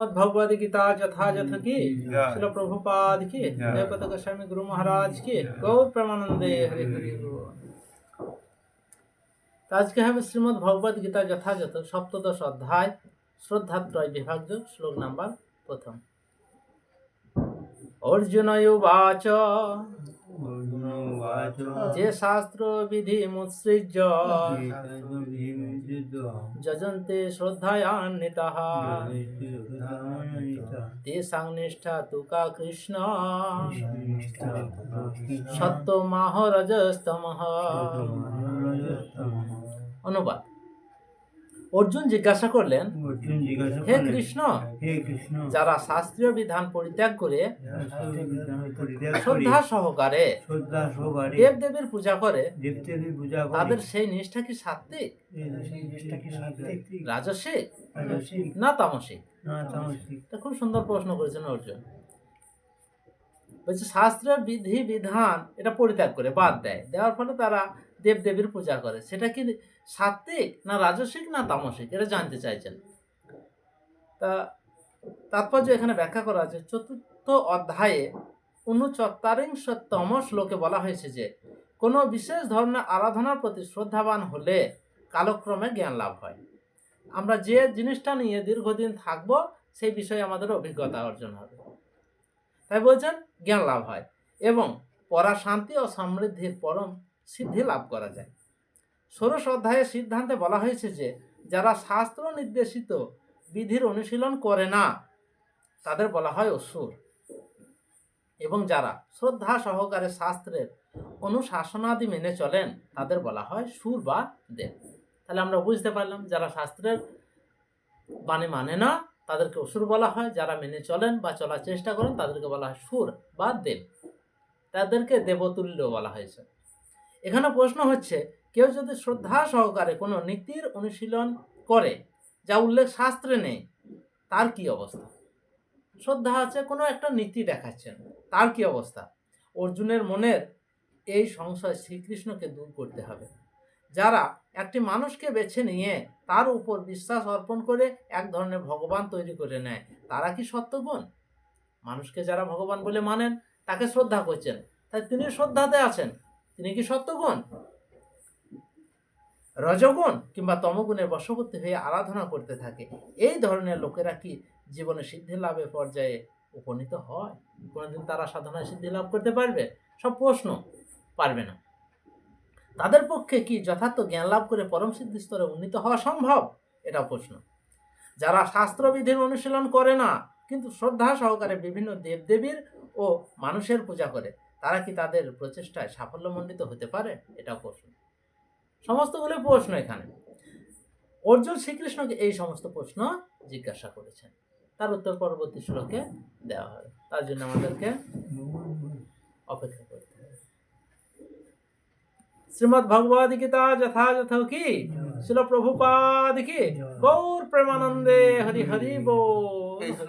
भगवद गीता यथायथ की जय। शिल प्रभुपाद की जय। जय पद गोस्वामी गुरु महाराज की गौर प्रेमानंदे हरे हरि बोल। তো আজকে হবে শ্রীমদ্ ভগবদ গীতা যথাযথ সপ্তদশ অধ্যায় শ্রদ্ধাত্রয় বিভাজ্য শ্লোক নাম্বার প্রথম অর্জুনয় উবাচ अर्जुनोवाच যে শাস্ত্র বিধি মুৎসৃজ্য যজন্তে শ্রদ্ধায়ান্বিতাহ তেষাং নিষ্ঠা তুকা কৃষ্ণ। সত্যমাহ অনুবাদ। অর্জুন জিজ্ঞাসা করলেন হে কৃষ্ণ যারা শাস্ত্রীয় বিধান পরিত্যাগ করে শ্রদ্ধা সহকারে দেব দেবীর পূজা করে তাদের সেই নিষ্ঠা কি সাত্বিক সেই নিষ্ঠা কি সাত্বিক? রাজসিক? রাজসিক। না তামসিক? খুব সুন্দর প্রশ্ন করেছেন অর্জুন। বলছে শাস্ত্রের বিধি বিধান। এটা পরিত্যাগ করে, বাদ দেয়। দেওয়ার ফলে তারা দেব দেবীর পূজা করে। সেটা কি সাত্বিক না রাজসিক না তামসিক এটা জানতে চাইছেন। তা তাৎপর্য এখানে ব্যাখ্যা করা আছে। চতুর্থ অধ্যায়ে উনচত্বরিংশতম শ্লোকে বলা হয়েছে যে, কোনো বিশেষ ধরনের আরাধনার প্রতি শ্রদ্ধাবান হলে কালক্রমে জ্ঞান লাভ হয়। আমরা যে জিনিসটা নিয়ে দীর্ঘদিন থাকব, সেই বিষয়ে আমাদের অভিজ্ঞতা অর্জন হবে। তাই বলছেন, জ্ঞান লাভ হয় এবং পরা শান্তি ও সমৃদ্ধির পরম সিদ্ধি লাভ করা যায়। ষোড়শ অধ্যায়ের সিদ্ধান্তে বলা হয়েছে যে, যারা শাস্ত্র নির্দেশিত বিধির অনুশীলন করে না, তাদের বলা হয় অসুর। এবং যারা শ্রদ্ধা সহকারে শাস্ত্রের অনুশাসনাদি মেনে চলেন, তাদের বলা হয় সুর বা দেব তাহলে আমরা বুঝতে পারলাম, যারা শাস্ত্রের বাণী মানে না তাদেরকে অসুর বলা হয়, যারা মেনে চলেন বা চলার চেষ্টা করেন তাদেরকে বলা হয় সুর বা দেব। তাদেরকে দেবতুল্য বলা হয়েছে। এখানে প্রশ্ন হচ্ছে, কেউ যদি শ্রদ্ধা সহকারে কোনো নীতির অনুশীলন করে, যা উল্লেখ শাস্ত্রে নেই, তার কি অবস্থা? শ্রদ্ধা আছে, কোনো একটা নীতি দেখাচ্ছেন, তার কি অবস্থা? অর্জুনের মনের এই সংশয় শ্রীকৃষ্ণকে দূর করতে হবে। যারা একটি মানুষকে বেছে নিয়ে তার উপর বিশ্বাস অর্পণ করে এক ধরনের ভগবান তৈরি করে নেয়। তারা কি সত্যগুণ? মানুষকে যারা ভগবান বলে মানেন, তাকে শ্রদ্ধা করছেন। তাই তিনি শ্রদ্ধাতে আছেন। তিনি কি সত্যগুণ? রজগুণ কিংবা তমগুণের বশবর্তী হয়ে আরাধনা করতে থাকে। এই ধরনের লোকেরা কি জীবনে সিদ্ধি লাভের পর্যায়ে উপনীত হয়? কোনোদিন তারা সাধনায় সিদ্ধি লাভ করতে পারবে? সব প্রশ্ন পারবে না। তাদের পক্ষে কি যথার্থ জ্ঞান লাভ করে পরম সিদ্ধি স্তরে উন্নীত হওয়া সম্ভব? এটা প্রশ্ন। যারা শাস্ত্রবিধির অনুশীলন করে না কিন্তু শ্রদ্ধা সহকারে বিভিন্ন দেবদেবীর ও মানুষের পূজা করে তারা কি তাদের প্রচেষ্টায় সাফল্যমণ্ডিত হতে পারে? এটা প্রশ্ন। সমস্তগুলো প্রশ্ন এখানে। অর্জুন শ্রীকৃষ্ণকে এই সমস্ত প্রশ্ন জিজ্ঞাসা করেছেন। তার উত্তর পরবর্তী শ্লোকে দেওয়া হবে। তার জন্য আমাদেরকে অপেক্ষা করতে হবে শ্রীমদ ভগবদ গীতা যথাযথ কি শিল প্রভুপাদ কি গৌর প্রেমানন্দে হরি হরি বল